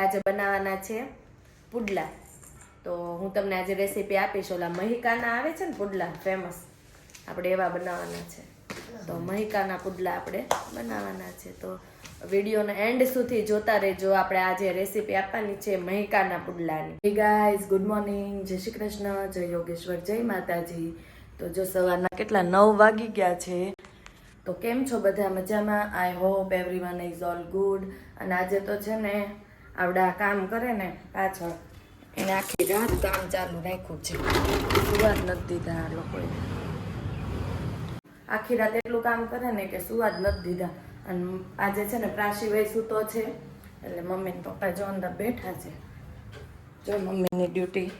આજે બનાવવાના છે પુડલા. તો હું તમને આજે રેસીપી આપીશ. ઓલા મહિકાના આવે છે ને પુડલા ફેમસ આપણે એવા બનાવવાના છે. તો મહિકાના પુડલા આપણે બનાવવાના છે. તો વિડીયોના એન્ડ સુધી જોતા રહેજો. આપણે આજે રેસીપી આપવાની છે મહિકાના પુડલાની. ગાઈઝ ગુડ મોર્નિંગ જય શ્રી કૃષ્ણ. જય યોગેશ્વર. જય માતાજી. તો જો સવારના કેટલા નવ વાગી ગયા છે. તો કેમ છો બધા? મજામાં? I hope everyone is all good અને આજે તો છે ને આવડા કામ કરે ને પાછળ. એને આખી રાત કામ ચાલુ રાખ્યું છે. સુવાત નથી દીધા આ લોકોએ. આખી રાત એટલું કામ કરે ને કે સુવાત નથી દીધા. અને આજે છે ને પ્રાશીભાઈ સૂતો છે. એટલે મમ્મી ને પપ્પા જો અંદર બેઠા છે. જો મમ્મીની ડ્યુટી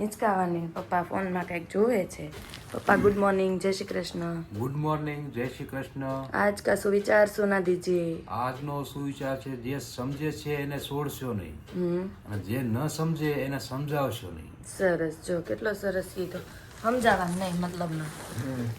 હિંચકાવાની, પપ્પા ફોનમાં કંઈક જોવે છે. પપ્પા ગુડ મોર્નિંગ जय શ્રી કૃષ્ણ. ગુડ મોર્નિંગ જય શ્રી કૃષ્ણ. आज का सुविचार सुना दीजिए આજનો સુવિચાર છે જે સમજે છે એને છોડશો નહીં. હમ. અને જે ન સમજે એને સમજાવશો નહીં. સરસ જો કેટલો સરસ કીધો. સમજાવવાનું નહીં મતલબનો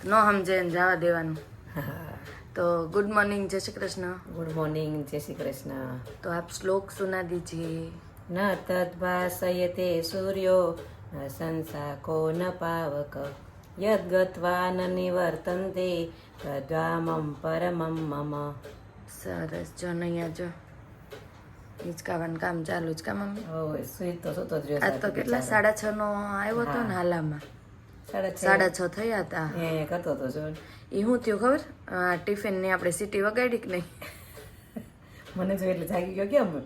ન. સમજે ને જવા દેવાનું. તો ગુડ મોર્નિંગ જય શ્રી કૃષ્ણ. ગુડ મોર્નિંગ જય શ્રી કૃષ્ણ. તો આપ શ્લોક સુના દીજીએ ન તદ્ભાસયતે સૂર્યો ન સંસાકો ન પાવક. યદ ગત્વા ન નિવર્તન્તે તદ્વામમ પરમમ મમ સરસ જો અહીંયા જો. હિંચકાવાનું કામ ચાલુ જ કા મમ્મી? હવે સુઈ તો સૂતો જ રહ્યો આજ તો કેટલા સાડા છ નો આવ્યો હતો ને હાલામાં? સાડા છ. થયા હતા. એ કરતો હતો જો. એ હું થયું ખબર? આ ટિફિનની આપણે સીટી વગાડી કે નહીં? મને જો એટલે જાગી ગયો કેમ?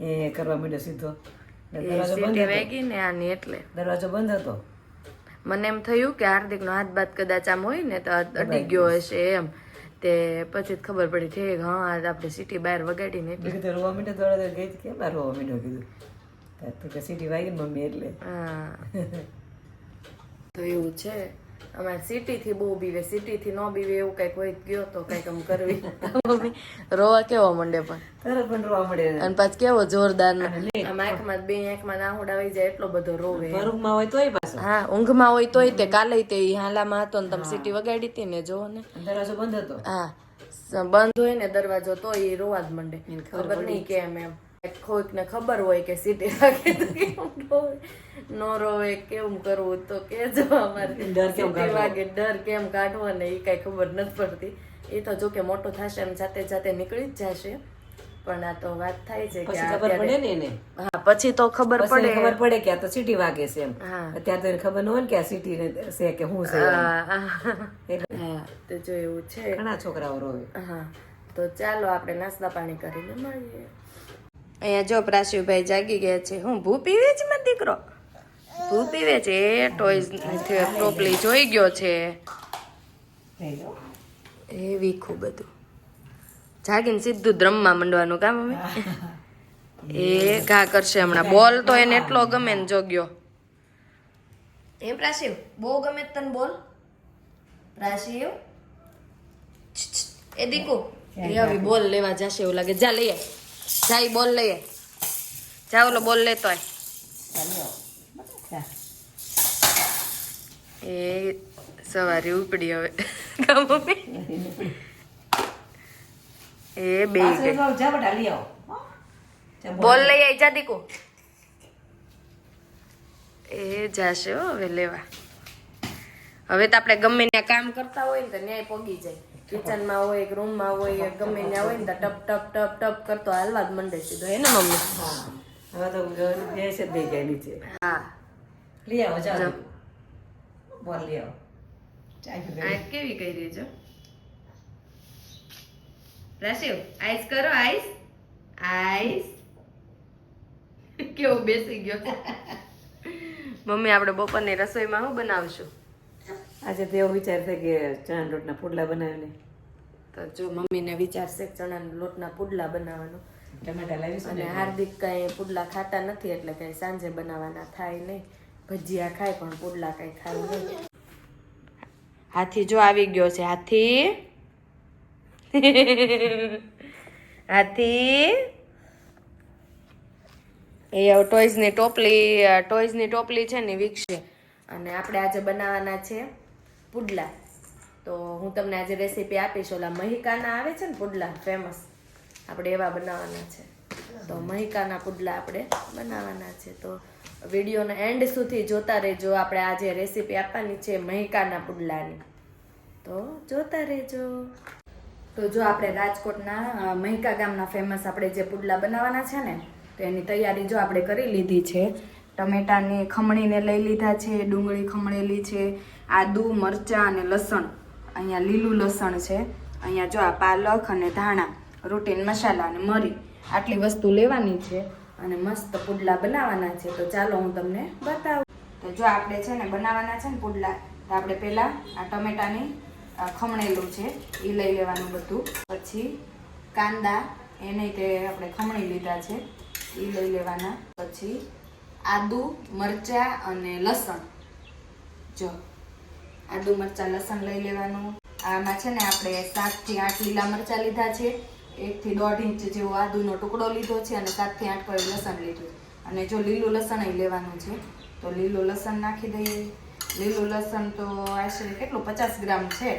એ કરવા માંડ્યો સીધો. દરવાજો બંધ વાગી ને આની એટલે. દરવાજો બંધ હતો. મને એમ થયું કે હાર્દિકનો હાથ બાદ કદાચ આમ હોય ને તો અડી ગયો હશે એમ. તે પછી ખબર પડી ઠીક હા આપણે સિટી બહાર વગાડીને કીધું રોવા માંડ્યો દોડા ગઈ કે ના રોવા મીઠો? કીધું. તો કે સીટી વાગી મમ્મી એટલે. હા. તો એવું છે. અમારે સિટીથી બહુ બીવે સિટીથી ન બીવે એવું કંઈક હોય ગયો તો કંઈક આમ કરવી. મમ્મી રોવા કેવો મંડે પણ? તરત પણ રોવા મળે અને પાછ કેવો જોરદાર આંખમાં બે આંખમાં ના ઉડાવી જાય એટલો બધો રોવે. ઊંઘમાં હોય તોય પાછો. હા ઊંઘમાં હોય તોય તે કાલે તે હાલામાં હતો ને તમે સીટી વગાડી હતી ને જોવો ને. દરવાજો બંધ હતો. હા બંધ હોય ને દરવાજો તો એ રોવા જ મંડે. ખબર નહીં કેમ એમ. કોઈક ને ખબર હોય કે સીટી વાગે તો કેમ નો રોવે કેમ કરવું તો કેજો અમારે ડર કેમ વાગે ડર કેમ કાઢવો ને એ કઈ ખબર નથી પડતી. એ તો જો કે મોટો થશે એમ જાતે જાતે નીકળી જ જશે. પણ આ તો વાત થાય છે કે પછી ખબર પડે ને એને? હા પછી તો ખબર પડે. ખબર પડે કે આ તો સીટી વાગે છે એમ. અત્યારે તો એને ખબર ન હોય ને કે આ સીટી ને છે કે હું છે. હા તો જો એવું છે. ઘણા છોકરાઓ રોવે. હા તો ચાલો આપણે નાસ્તા પાણી કરીને મળીએ. અહીંયા જો પ્રાસીભાઈ જાગી ગયા છે. હું ભૂ પીવે છે મારો દીકરો? ભૂ પીવે છે. એ ટોયઝ ટોપલી જોઈ ગયો છે. એ વીખું બધું જાગીને સીધું દ્રમમાં મંડવાનું કામ અમે. એ ઘા કરશે હમણાં. બોલ તો એને એટલો ગમે ને જોગ્યો એમ પ્રાશિવ બહુ ગમે તને બોલ? પ્રાશિવ એ દીકુ. એ હવે બોલ લેવા જશે એવું લાગે. જા લઈએ જા ઈ બોલ લઈએ. જા ઓલો બોલ લેતો એ સવારે ઉપડી હવે. એ બે બોલ. લઈ આવી જા દીકુ. એ જાશે હો હવે લેવા. હવે તો આપણે ગમે ત્યાં કામ કરતા હોય ને તો ન્યાય પોગી જાય. કિચનમાં હોય એક રૂમમાં હોય ગમે ત્યાં હોય ને તો ટપ ટપ ટપ ટપ કરતો હાલવા જ મંડે સીધો હે ને મમ્મી? હવે તો બે છે બે જાય નીચે. હા. લઈ આવો ચાલો બોલ લઈ આવો. કેવી રહી આ કેવી કરી છો? રાશિવ આઈસ કરો આઈસ આઈસ કેવો બેસી ગયો? મમ્મી આપણે બપોરની રસોઈમાં શું બનાવશું? આજે તો એવો વિચાર છે કે ચણા લોટના પુડલા બનાવીને. તો જો મમ્મીને વિચારશે ચણા ચણાના લોટના પુડલા બનાવવાનો. ટમેટા લાવીશું અને હાર્દિક કાંઈ પુડલા ખાતા નથી એટલે કાંઈ સાંજે બનાવવાના થાય નહીં. ભજીયા ખાય પણ પુડલા કઈ ખાય નહીં. હાથી જો આવી ગયો છે હાથી. હાથી. એ ટોયઝની ટોપલી ટોયઝની ટોપલી છે ને વિકસે. અને આપણે આજે બનાવવાના છે પુડલા. તો હું તમને આજે રેસીપી આપીશ. ઓલા મહિકાના આવે છે ને પુડલા ફેમસ આપણે એવા બનાવવાના છે. તો મહિકાના પુડલા આપણે બનાવવાના છે. તો વિડીયોનો એન્ડ સુધી જોતા રહેજો. આપણે આજે રેસીપી આપવાની છે મહિકાના પુડલાની. તો જોતા રહેજો. તો જો આપણે રાજકોટના મહિકા ગામના ફેમસ આપણે જે પુડલા બનાવવાના છે ને, તો એની તૈયારી જો આપણે કરી લીધી છે. ટમેટાની ખમણીને લઈ લીધા છે, ડુંગળી ખમણેલી છે આદુ, મરચાં અને લસણ. અહીંયા લીલું લસણ છે. અહીંયા જો આ પાલક અને ધાણા રોટીન મસાલા અને મરી. આટલી વસ્તુ લેવાની છે અને મસ્ત પુડલા બનાવવાના છે. તો ચાલો હું તમને બતાવું. તો જો આપણે છે ને બનાવવાના છે ને પુડલા, તો આપણે પહેલાં આ ટમેટાની ખમણેલું છે એ લઈ લેવાનું બધું. પછી કાંદા, એને તે આપણે ખમણી લીધા છે એ લઈ લેવાના. પછી આદુ, મરચાં અને લસણ. જો આદુ મરચાં લસણ લઈ લેવાનું. આમાં છે ને આપણે સાતથી આઠ લીલા મરચાં લીધા છે. એકથી દોઢ ઇંચ જેવો આદુનો ટુકડો લીધો છે અને સાતથી આઠ કળી લસણ લીધું. અને જો લીલું લસણ લેવાનું છે, તો લીલું લસણ નાખી દઈએ. લીલું લસણ તો આશરે કેટલું? પચાસ ગ્રામ છે.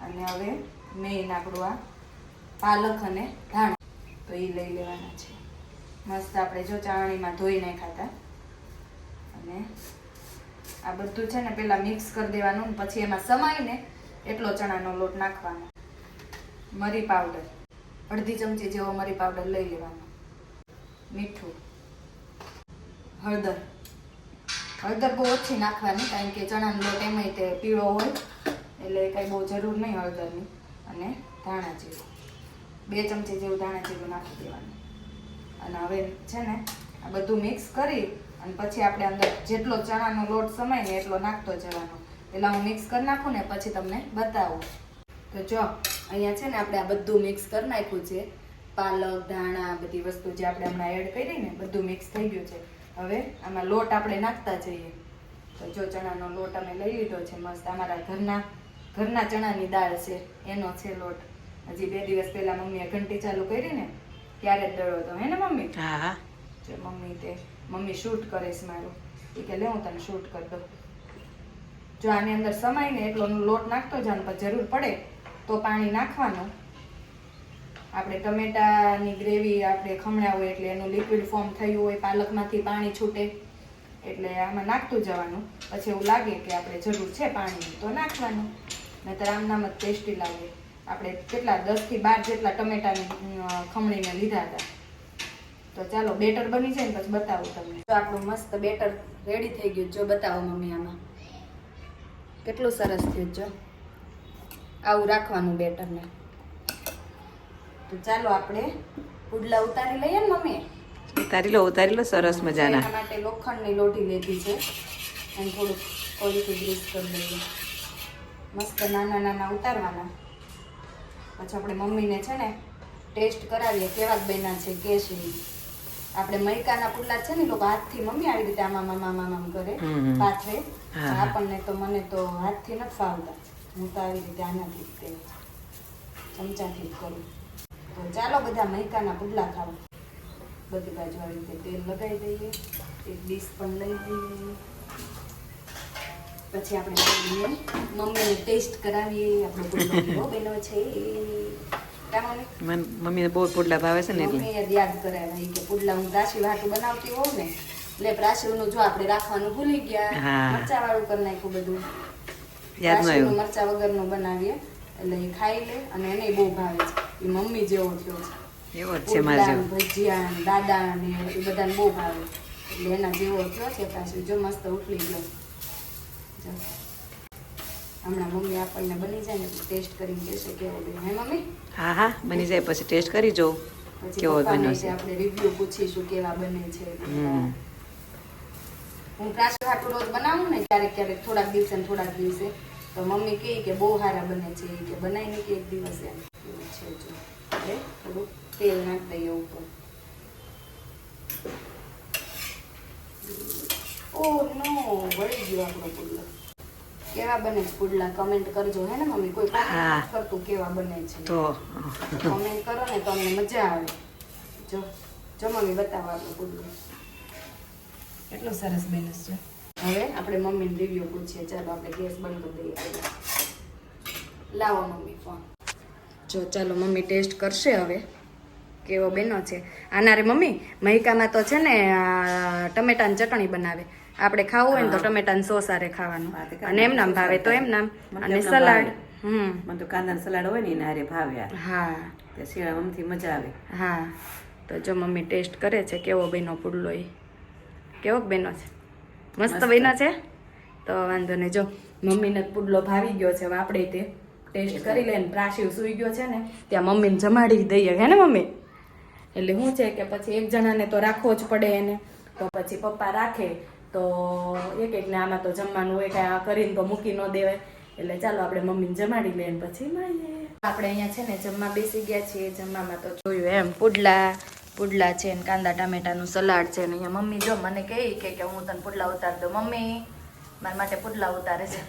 અને હવે મેઇન આપણું આ પાલક અને ધાણા. તો એ લઈ લેવાના છે. મસ્ત આપણે જો ચાવણીમાં ધોઈ નાખ્યા હતા. અને આ બધું છે ને પેલા મિક્સ કરી દેવાનું પછી એમાં સમાઈને એટલો ચણાનો લોટ નાખવાનો. મરી પાવડર અડધી ચમચી જેવો મરી પાવડર લઈ લેવાનો. મીઠું. હળદર. હળદર બહુ ઓછી નાખવાની કારણ કે ચણાનો લોટ એમાંય તે પીળો હોય, એટલે કાંઈ બહુ જરૂર નહીં હળદરની. અને ધાણા જીરું. બે ચમચી જેવું ધાણા જીરું નાખી દેવાનું. અને હવે છે ને આ બધું મિક્સ કરી અને પછી આપણે અંદર જેટલો ચણાનો લોટ સમાય ને એટલો નાખતો જવાનો. એટલે હું મિક્સ કરી નાખું ને પછી તમને બતાવું. તો જો અહીંયા છે ને આપણે આ બધું મિક્સ કરી નાખ્યું છે. પાલક ધાણા બધી વસ્તુ જે આપણે હમણાં એડ કરી ને બધું મિક્સ થઈ ગયું છે. હવે આમાં લોટ આપણે નાખતા જઈએ. તો જો ચણાનો લોટ અમે લઈ લીધો છે મસ્ત અમારા ઘરના ઘરના ચણાની દાળ છે એનો છે લોટ. હજી બે દિવસ પહેલા મમ્મીએ ઘંટી ચાલુ કરી ને ત્યારે જ દળો હતો. હે ને મમ્મી? હા. જો મમ્મી તે મમ્મી શૂટ કરીશ મારું. એ કે લે હું તને શૂટ કરી દઉં. જો આની અંદર સમાય ને એટલો લોટ નાખતો જાય પછી જરૂર પડે તો પાણી નાખવાનું. આપણે ટમેટાની ગ્રેવી, આપણે ખમણ્યા હોય એટલે એનું લિક્વિડ ફોર્મ થયું હોય, પાલકમાંથી પાણી છૂટે એટલે આમાં નાખતું જવાનું. પછી એવું લાગે કે આપણે જરૂર છે પાણીની, તો નાખવાનું. નહીતર આમનામ જ ટેસ્ટી લાગે. આપણે કેટલા, દસથી બાર જેટલા ટમેટાની ખમણીને લીધા હતા. તો ચાલો બેટર બની જાય ને પછી બતાવું તમને. તો આપણું મસ્ત બેટર રેડી થઈ ગયું જો બતાવો મમ્મી આમાં. કેટલું સરસ થયું જો. આવું રાખવાનું બેટરને. તો ચાલો આપણે પુડલા ઉતારી લઈએ ને મમ્મી? ઉતારી લો ઉતારી લો સરસ મજાના. એના માટે લોખંડની લોટી લીધી છે અને થોડુંક કોળીથી ગ્રીસ કરી દઈએ મસ્ત નાના નાના ઉતારવાના. પછી આપણે મમ્મીને છે ને ટેસ્ટ કરાવીએ કેવા બન્યા છે કે છે ઈ. આપણે મૈકાના પુડલા છે ને લોકો હાથથી મમ્મી આવી રીતે આમાં મામા મામા કરે. પાથરે. આપણને તો મને તો હાથથી નથી ફાવતા. હું તો આવી રીતે આનાથી જ ચમચાથી જ કરું. તો ચાલો બધા મૈકાના પુડલા ખાવા. બધી બાજુ આવી રીતે તેલ લગાવી દઈએ. એક ડીશ પણ લઈ લઈએ. પછી આપણે મમ્મીને ટેસ્ટ કરાવીએ. આપણો બન્યો છે. મમ્મીને બહુ પુડલા ભાવે છે ને એટલે. યાદ કરાવ્યા ઈ કે પુડલા હું રાશી વાટું બનાવતી હોઉં ને એટલે પ્રાસીનું જો આપણે રાખવાનું ભૂલી ગયા મરચા વાળું કરી નાખ્યું બધું. યાદ ન મરચા વગરનું બનાવીએ એટલે એ ખાઈ લે અને એને બહુ ભાવે છે. એ મમ્મી જેવો થયો છે. એવો છે મારા ભજીયા ને દાદા ને એ બધાને બહુ ભાવે એટલે એના જેવો થયો છે પ્રાસી. જો મસ્ત ઉઠલી ગયો. હમણાં મમ્મી આપણને બની જાય ને ટેસ્ટ કરીને કહેશે કેવો બન્યો. હે મમ્મી? હા હા બની જાય પછી ટેસ્ટ કરી જોઉં કેવો બન્યો છે. આપણે રિવ્યુ પૂછીશું કેવા બને છે. હું પ્રાસી હાટુ રોજ બનાવું ને ક્યારેક ક્યારેક થોડાક દિવસે ને થોડાક દિવસે તો મમ્મી કહે કે બહુ સારા બને છે કે બનાવી ને કે એક દિવસ એમ. છે જો. એટલે થોડુંક તેલ નાખ દઈએ ઉપર. ઓ નો વળી ગયો આપણો પુડલો કેવા બને છે? પુડલા કમેન્ટ કરજો હે ને મમ્મી? કોઈ કરતું કેવા બને છે? તો કમેન્ટ કરો ને તો અમને મજા આવે. જો જો મમ્મી બતાવો આપણું પુડલું. કેટલું સરસ બેનસ છે. હવે આપણે મમ્મીને રિવ્યુ પૂછીએ. ચાલો આપણે ગેસ બંધ કરી દઈએ. લાવો મમ્મી ફોન જો ચાલો મમ્મી ટેસ્ટ કરશે હવે. કેવો બેનો છે? આના રે મમ્મી મહિકામાં તો છે ને આ, ટમેટાની ચટણી બનાવે. આપણે ખાવું હોય ને તો ટમેટાની સોસ હારે ખાવાનું. અને એમ નામ ભાવે તો એમ નામ અને સલાડ. હમ. મને તો કાંદાનું સલાડ હોય ને એના હારે ભાવ્યા હા. તે શિયાળામાંથી મજા આવે. હા. તો જો મમ્મી ટેસ્ટ કરે છે કેવો બેનો પુડલો એ કેવો બેનો છે? મસ્ત બેનો છે? તો વાંધો નહીં જો મમ્મીને પુડલો ભાવી ગયો છે હવે આપણે તે ટેસ્ટ કરી લઈને પ્રાસીવ સૂઈ ગયો છે ને ત્યાં મમ્મીને જમાડી દઈએ. હે ને મમ્મી? એટલે શું છે કે પછી એક જણાને તો રાખવો જ પડે એને. તો પછી પપ્પા રાખે તો એક એકને આમાં તો જમવાનું હોય કાંઈ કરીને તો મૂકી ન દેવાય. એટલે ચાલો આપણે મમ્મીને જમાડી લઈએ ને પછી મળીએ. આપણે અહીંયા છે ને જમવા બેસી ગયા છીએ. જમવામાં તો જોયું એમ પુડલા પુડલા છે ને કાંદા, ટામેટાનું સલાડ છે ને અહીંયા મમ્મી જો મને કહે કે કે હું તને પુડલા ઉતાર દઉં. મમ્મી, મારા માટે પુડલા ઉતારે છે.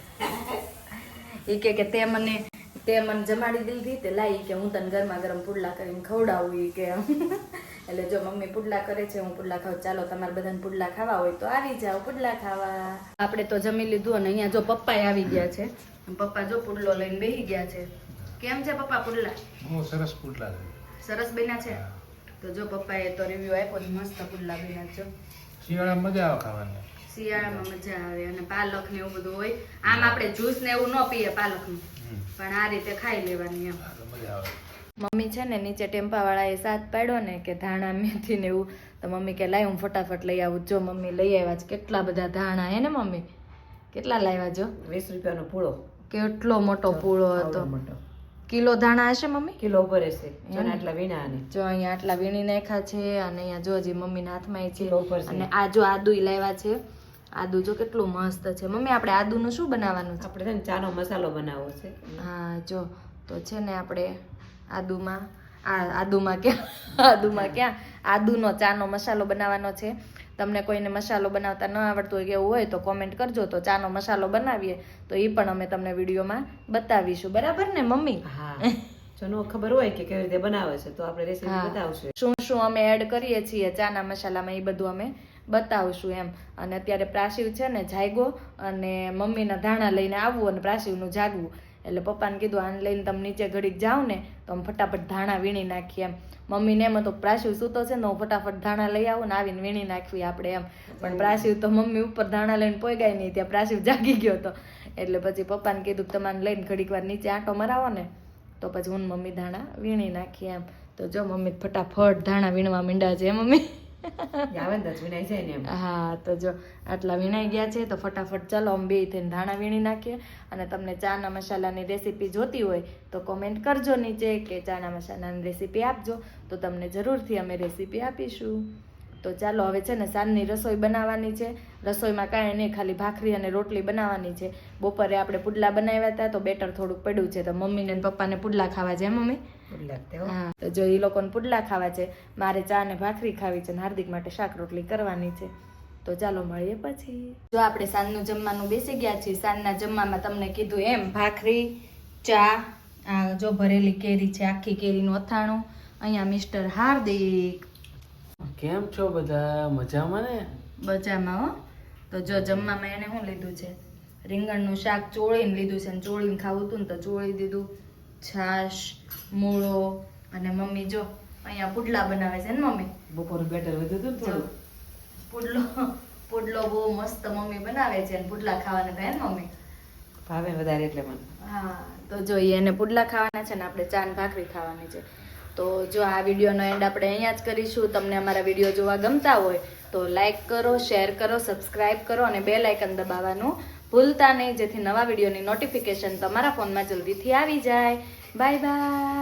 એ કે કે તે મને તે મને જમાડી દીધી તે લાવી કે હું તને ગરમા ગરમ પુડલા કરીને ખવડાવું એ કે એટલે જો મમ્મી પુડલા કરે છે હું પુડલા ખાઉં ચાલો તમારે બધાને પુડલા ખાવા હોય તો આવી જાઓ પુડલા ખાવા. આપણે તો જમી લીધું અને અહીંયા જો પપ્પા આવી ગયા છે. પપ્પા જો પુડલો લઈને બેસી ગયા છે. કેમ છે પપ્પા પુડલા? હું સરસ પુડલા સરસ બન્યા છે? તો જો પપ્પાએ તો રિવ્યુ આપ્યો મસ્ત પુડલા બન્યા છે. શિયાળામાં મજા આવે ખાવાની. શિયાળામાં મજા આવે અને પાલક ને એવું બધું હોય. આમ આપણે જ્યુસ ને એવું ન પીએ પાલકનું. નું પણ આ રીતે ખાઈ લેવાની એમ. મજા આવે. મમ્મી છે ને નીચે ટેમ્પાવાળાએ સાથ પાડ્યો ને કે ધાણા મેથી ને એવું તો મમ્મી કે લાય હું ફટાફટ લઈ આવું. જો મમ્મી લઈ આવ્યા છે કેટલા બધા ધાણા હે ને મમ્મી? કેટલા લાવ્યા જો? વીસ રૂપિયાનો પૂળો. કેટલો મોટો પૂળો હતો. કિલો ધાણા હશે મમ્મી? કિલો ઉપર હશે. જો આટલા વીણા આને જો અહીંયા આટલા વીણી નાખ્યા છે અને અહીંયા જો હજી મમ્મીના હાથમાં એ છે. અને આ જો આદુ લાવ્યા છે. આદુ જો કેટલું મસ્ત છે. મમ્મી આપણે આદુનું શું બનાવવાનું છે? આપણે છે ને ચાનો મસાલો બનાવવો છે. હા જો. તો છે ને આપણે આદુમાં આ આદુમાં ક્યાં? આદુમાં ક્યાં? આદુનો ચાનો મસાલો બનાવવાનો છે. તમને કોઈને મસાલો બનાવતા ન આવડતું હોય એવું હોય તો કોમેન્ટ કરજો. તો ચાનો મસાલો બનાવીએ તો એ પણ અમે તમને વિડીયોમાં બતાવીશું. બરાબર ને મમ્મી? હા. જો નો ખબર હોય કે કેવી રીતે બનાવે છે તો આપણે રેસીપી બતાવશું. શું શું અમે એડ કરીએ છીએ ચાના મસાલામાં એ બધું અમે બતાવશું એમ. અને અત્યારે પ્રાસીવ છે ને જાગ્યો અને મમ્મીના ધાણા લઈને આવવું અને પ્રાસીવનું જાગવું. એટલે પપ્પાને કીધું આને લઈને તમે નીચે ઘડીક જાઓ ને તો અમે ફટાફટ ધાણા વીણી નાખીએ એમ. મમ્મીને એમ તો પ્રાસ્યુ સૂતો છે ને હું ફટાફટ ધાણા લઈ આવું ને આવીને વીણી નાખવી આપણે એમ. પણ પ્રાસ્યુ તો મમ્મી ઉપર ધાણા લઈને પોગાય નહીં ત્યાં પ્રાસ્યુ જાગી ગયો હતો. એટલે પછી પપ્પાને કીધું કે તમારે લઈને ઘડીક વાર નીચે આંટો મરાવો ને તો પછી હું મમ્મી ધાણા વીણી નાખીએ એમ. તો જો મમ્મી ફટાફટ ધાણા વીણવા મીંડા છે મમ્મી. હા, તો જો આટલા વીણાઈ ગયા છે, તો ફટાફટ ચાલો, અમે બે થઈને ધાણા વીણી નાખીએ. અને તમને ચાના મસાલાની રેસીપી જોતી હોય, તો કોમેન્ટ કરજો નીચે કે ચાના મસાલાની રેસીપી આપજો. તો તમને જરૂરથી અમે રેસીપી આપીશું. તો ચાલો હવે છે ને સાંજની રસોઈ બનાવવાની છે. રસોઈમાં કાંઈ નહીં ખાલી ભાખરી અને રોટલી બનાવવાની છે. બપોરે આપણે પુડલા બનાવ્યા હતા તો બેટર થોડુંક પડ્યું છે. તો મમ્મીને પપ્પાને પુડલા ખાવા છે મમ્મી? હા તો જો એ લોકોને પુડલા ખાવા છે. મારે ચા ને ભાખરી ખાવી છે ને હાર્દિક માટે શાક રોટલી કરવાની છે. તો ચાલો મળીએ પછી. જો આપણે સાંજનું જમવાનું બેસી ગયા છીએ સાંજના જમવામાં તમને કીધું એમ ભાખરી ચા આ જો ભરેલી કેરી છે આખી કેરીનું અથાણું. અહીંયા મિસ્ટર હાર્દિક કેમ છો બધા? મજામાં ને? બજારમાં હો. તો જો જમવામાં એને શું લીધું છે? રીંગણનું શાક ચોળીને લીધું છે ને ચોળીને ખાવું હતું ને તો ચોળી દીધું. છાશ મૂળો અને મમ્મી જો અહીંયા પુડલા બનાવે છે ને મમ્મી? બપોરે બેટર વધ્યું હતું થોડું. પુડલો પુડલો બહુ મસ્ત મમ્મી બનાવે છે અને પુડલા ખાવાના થાય ને મમ્મી? ભાવે વધારે એટલે મને. હા તો જોઈએ એને પુડલા ખાવાના છે ને આપણે ચાન ભાખરી ખાવાની છે. તો જો આ વિડીયોનો એન્ડ આપણે અહીંયા જ કરીશું. તમને અમારા વીડિયો જોવા ગમતા હોય તો લાઈક કરો શેર કરો સબસ્ક્રાઇબ કરો અને બે લાઇકન દબાવવાનું ભૂલતા નહીં, જેથી નવા વિડીયોની નોટિફિકેશન તમારા ફોનમાં જલ્દીથી આવી જાય. Bye bye